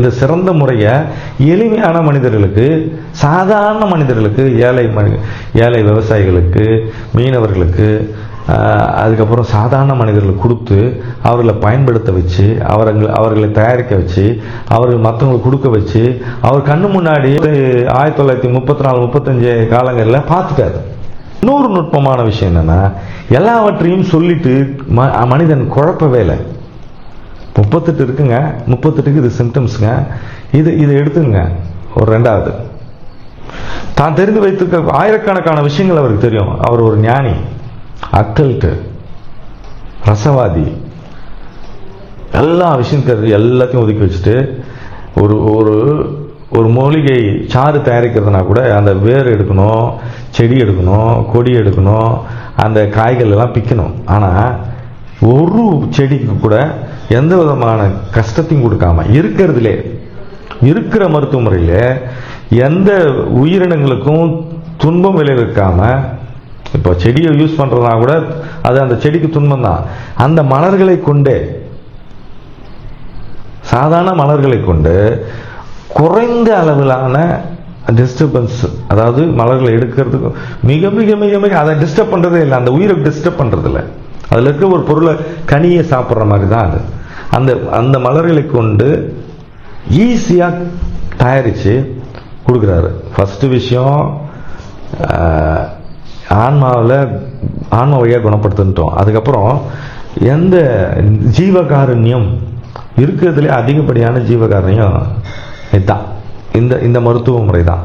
இந்த சிறந்த முறையை எளிமையான மனிதர்களுக்கு சாதாரண மனிதர்களுக்கு ஏழை மனி ஏழை விவசாயிகளுக்கு மீனவர்களுக்கு அதுக்கப்புறம் சாதாரண மனிதர்களுக்கு கொடுத்து அவர்களை பயன்படுத்த வச்சு அவர்கள் அவர்களை தயாரிக்க வச்சு அவர்கள் மற்றவங்களுக்கு கொடுக்க வச்சு அவர் கண்ணு முன்னாடி ஆயிரத்தி தொள்ளாயிரத்தி முப்பத்தி நாலு முப்பத்தஞ்சு காலங்களில் பார்த்துட்டாரு. இன்னொரு நுட்பமான விஷயம் என்னன்னா எல்லாவற்றையும் சொல்லிட்டு ம- மனிதன் குழப்பவே இல்லை. முப்பத்தெட்டு இருக்குங்க. முப்பத்தெட்டுக்கு இது சிம்டம்ஸுங்க இது இதை எடுத்துங்க. ஒரு ரெண்டாவது. தான் தெரிந்து வைத்திருக்க ஆயிரக்கணக்கான விஷயங்கள் அவருக்கு தெரியும். அவர் ஒரு ஞானி அக்கல்ட்டு ரசவாதி. எல்லா விஷயம் தெரிஞ்சு எல்லாத்தையும் ஒதுக்கி வச்சுட்டு ஒரு ஒரு ஒரு மூலிகை சாறு தயாரிக்கிறதுனா கூட அந்த வேர் எடுக்கணும் செடி எடுக்கணும் கொடி எடுக்கணும் அந்த காய்கள் எல்லாம் பிக்கணும். ஆனால் ஒரு செடிக்கு கூட எந்த விதமான கஷ்டத்தையும் கொடுக்காம இருக்கிறதுலே இருக்கிற மருத்துவ முறையில் எந்த உயிரினங்களுக்கும் துன்பம் விளைவிக்காம இப்போ செடியை யூஸ் பண்ணுறதுனா கூட அது அந்த செடிக்கு துன்பம் தான் அந்த மலர்களை கொண்டே சாதாரண மலர்களை கொண்டு குறைந்த அளவிலான டிஸ்டர்பன்ஸ் அதாவது மலர்களை எடுக்கிறதுக்கு மிக மிக மிக மிக அதை டிஸ்டர்ப் பண்ணுறதே இல்லை. அந்த உயிரை டிஸ்டர்ப் பண்ணுறதில்ல அதில் இருக்க ஒரு பொருளை கனியை சாப்பிட்ற மாதிரி தான் அது. அந்த அந்த மலர்களை கொண்டு ஈஸியாக தயாரித்து கொடுக்குறாரு. ஃபஸ்ட்டு விஷயம் ஆன்மாவில் ஆன்மா வழியாக குணப்படுத்துட்டோம் அதுக்கப்புறம் எந்த ஜீவகாருண்யம் இருக்கிறதுலே அதிகப்படியான ஜீவகாருண்யம் இதுதான். இந்த இந்த மருத்துவ முறை தான்.